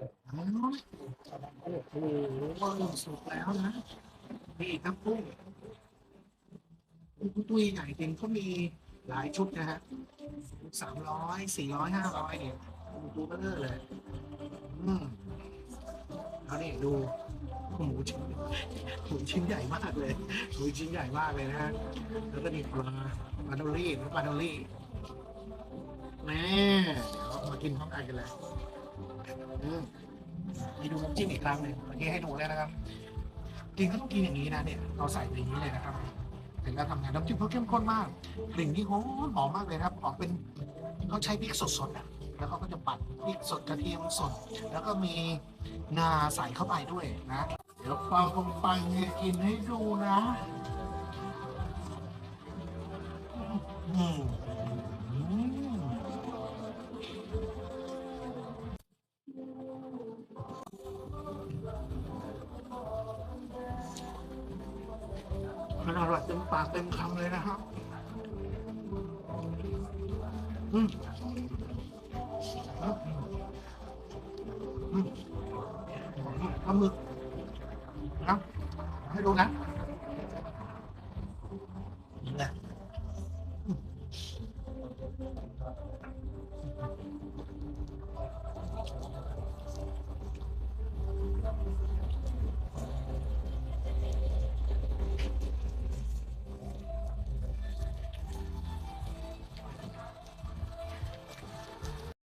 อ๋อโอ้โหสุกแล้วนะ นี่ครับกุ้งกุ้งตุ้ยใหญ่จริงเขามีหลายชุดนะฮะสามร้อยสี่ร้อยห้าร้อยเนี่ยดูเบลอเลย อืมแล้วนี่ดูหมูชิ้นหมูชิ้นใหญ่มากเลยหมูชิ้นใหญ่มากเลยนะฮะแล้วก็นี่ปลาปลาดอลลี่ปลาดอลลี่แม่เดี๋ยวมากินพร้อมกันกันเลย อืมให้ดูน้ำจิ้มอีกครั้งหนึ่งเมื่อกี้ให้ดูแล้วนะครับจริงก็ต้องกินอย่างนี้นะเนี่ยเราใส่ในนี้เลยนะครับ ถึงจะทำงานน้ำจิ้มเขาเข้มข้นมากกลิ่นนี่หอมหอมมากเลยครับออกเป็นเขาใช้พริกสดๆอะแล้วเขาก็จะปั่นพริกสดกระเทียมสด แล้วก็มีงาใส่เข้าไปด้วยนะ เดี๋ยวฟังคงฟังเนี่ยกินให้ดูนะ อร่อยเต็มปากเต็มคำเลยนะครับอืมอืมอืมปลาหมึกนะให้ดูนะ